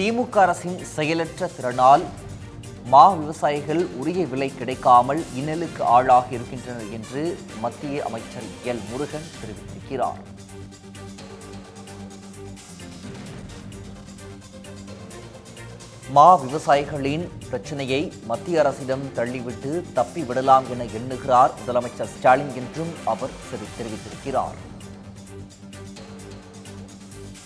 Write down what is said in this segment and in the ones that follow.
திமுக அரசின் செயலற்ற திறனால் மா விவசாயிகள் உரிய விலை கிடைக்காமல் இன்னலுக்கு ஆளாக இருக்கின்றனர் என்று மத்திய அமைச்சர் எல். முருகன் தெரிவித்திருக்கிறார். மா விவசாயிகளின் பிரச்சனையை மத்திய அரசிடம் தள்ளிவிட்டு தப்பி விடலாம் என எண்ணுகிறார் முதலமைச்சர் ஸ்டாலின் என்றும் அவர் தெரிவித்திருக்கிறார்.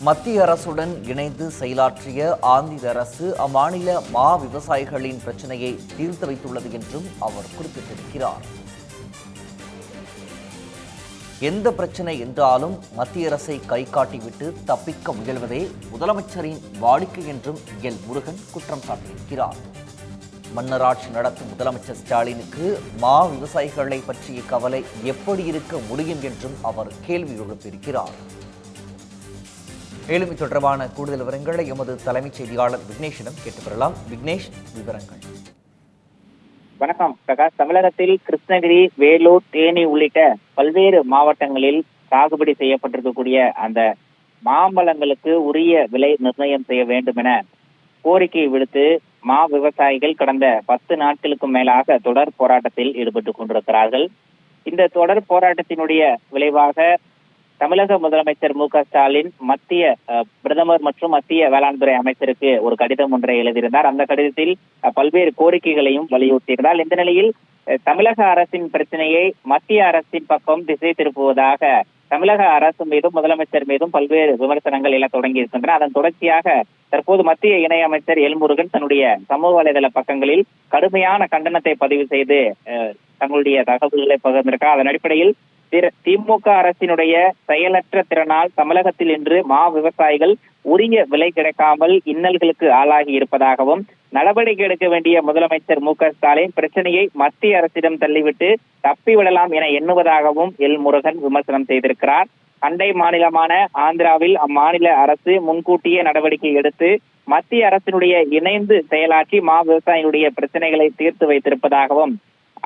மத்திய அரசுடன் இணைந்து செயலாற்றிய ஆந்திர அரசு அம்மாநில மா விவசாயிகளின் பிரச்சனையை தீர்த்து வைத்துள்ளது என்றும் அவர் குறிப்பிட்டிருக்கிறார். எந்த பிரச்சனை என்றாலும் மத்திய அரசை கை காட்டிவிட்டு தப்பிக்க முயல்வதே முதலமைச்சரின் வாடிக்கை என்றும் எல். முருகன் குற்றம் சாட்டியிருக்கிறார். மன்னராட்சி நடத்தும் முதலமைச்சர் ஸ்டாலினுக்கு மா விவசாயிகளை பற்றிய கவலை எப்படி இருக்க முடியும் என்றும் அவர் கேள்வி எழுப்பியிருக்கிறார். மேலும் இது தொடர்பான கூடுதல் விவரங்களை எமது தலைமைச் செய்தியாளர் விக்னேஷிடம் கேட்டு பெறலாம் விக்னேஷ் விவரங்கள். வணக்கம். பிரகாஷ் தமிழகத்தில் கிருஷ்ணகிரி வேலூர் தேனி உள்ளிட்ட பல்வேறு மாவட்டங்களில் சாகுபடி செய்யப்பட்டிருக்கக்கூடிய அந்த மாம்பழங்களுக்கு உரிய விலை நிர்ணயம் செய்ய வேண்டும் என கோரிக்கை விடுத்து மா விவசாயிகள் கடந்த பத்து நாட்களுக்கு மேலாக தொடர் போராட்டத்தில் ஈடுபட்டு கொண்டிருக்கிறார்கள். இந்த தொடர் போராட்டத்தினுடைய விளைவாக தமிழக முதலமைச்சர் மு க ஸ்டாலின் மத்திய பிரதமர் மற்றும் மத்திய வேளாண் துறை அமைச்சருக்கு ஒரு கடிதம் ஒன்றை எழுதியிருந்தார். அந்த கடிதத்தில் பல்வேறு கோரிக்கைகளையும் வலியுறுத்தியிருந்தார். இந்த நிலையில் தமிழக அரசின் பிரச்சனையை மத்திய அரசின் பக்கம் திசை திருப்புவதாக தமிழக அரசு மீதும் முதலமைச்சர் மீதும் பல்வேறு விமர்சனங்கள் எல்லாம் தொடங்கி இருக்கின்றன அதன் தொடர்ச்சியாக தற்போது மத்திய இணையமைச்சர் எல்முருகன் தன்னுடைய சமூக வலைதள பக்கங்களில் கடுமையான கண்டனத்தை பதிவு செய்து அஹ், தங்களுடைய தகவல்களை பகிர்ந்திருக்கார் அதன் அடிப்படையில் திமுக அரசினுடைய செயலற்ற திறனால் தமிழகத்தில் இன்று மா விவசாயிகள் உரிய விலை கிடைக்காமல் இன்னல்களுக்கு ஆளாகி இருப்பதாகவும் நடவடிக்கை எடுக்க வேண்டிய முதலமைச்சர் மு ஸ்டாலின் பிரச்சனையை மத்திய அரசிடம் தள்ளிவிட்டு தப்பிவிடலாம் என எண்ணுவதாகவும் எல் முருகன் விமர்சனம் செய்திருக்கிறார். அண்டை மாநிலமான ஆந்திராவில் அம்மாநில அரசு முன்கூட்டியே நடவடிக்கை எடுத்து மத்திய அரசினுடைய இணைந்து செயலாற்றி மா விவசாயிகளுடைய பிரச்சனைகளை தீர்த்து வைத்திருப்பதாகவும்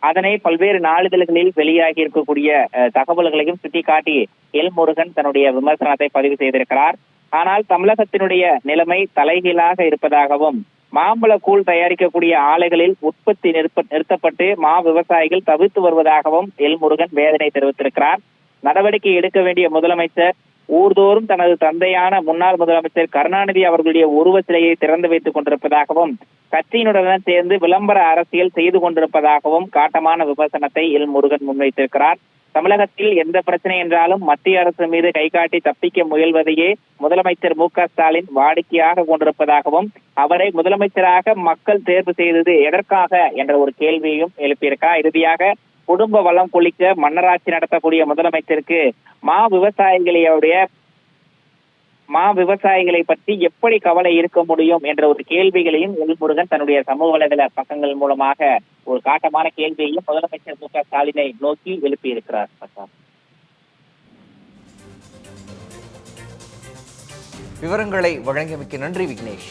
அதனை பல்வேறு நாளிதழ்களில் வெளியாகி இருக்கக்கூடிய தகவல்களையும் சுட்டிக்காட்டி எல் முருகன் தன்னுடைய விமர்சனத்தை பதிவு செய்திருக்கிறார். ஆனால் தமிழகத்தினுடைய நிலைமை தலைகீழாக இருப்பதாகவும் மாம்பழ கூழ் தயாரிக்கக்கூடிய ஆலைகளில் உற்பத்தி நிறுத்த- நிறுத்தப்பட்டு மா விவசாயிகள் தவிர்த்து வருவதாகவும் எல் முருகன் வேதனை தெரிவித்திருக்கிறார். நடவடிக்கை எடுக்க வேண்டிய முதலமைச்சர் ஊர்தோறும் தனது தந்தையான முன்னாள் முதலமைச்சர் கருணாநிதி அவர்களுடைய உருவ சிலையை திறந்து வைத்துக் கொண்டிருப்பதாகவும் கட்சியினுடன் சேர்ந்து விளம்பர அரசியல் செய்து கொண்டிருப்பதாகவும் காட்டமான விமர்சனத்தை எல் முருகன் முன்வைத்திருக்கிறார். தமிழகத்தில் எந்த பிரச்சனை என்றாலும் மத்திய அரசு மீது கை காட்டி தப்பிக்க முயல்வதையே முதலமைச்சர் மு ஸ்டாலின் வாடிக்கையாக கொண்டிருப்பதாகவும் அவரை முதலமைச்சராக மக்கள் தேர்வு செய்தது எதற்காக என்ற ஒரு கேள்வியையும் எழுப்பியிருக்கா இறுதியாக குடும்ப வளம் கொளிக்க மன்னராட்சி நடத்தக்கூடிய முதலமைச்சருக்கு மா விவசாயிகளுடைய மா விவசாயிகளை பற்றி எப்படி கவலை இருக்க முடியும் என்ற ஒரு கேள்விகளையும் எல்முருகன் தன்னுடைய சமூக வலைதள பக்கங்கள் மூலமாக ஒரு காட்டமான கேள்வியையும் முதலமைச்சர் மு க ஸ்டாலினை நோக்கி எழுப்பியிருக்கிறார் பிரசாத். விவரங்களை வழங்கியமைக்கு நன்றி விக்னேஷ்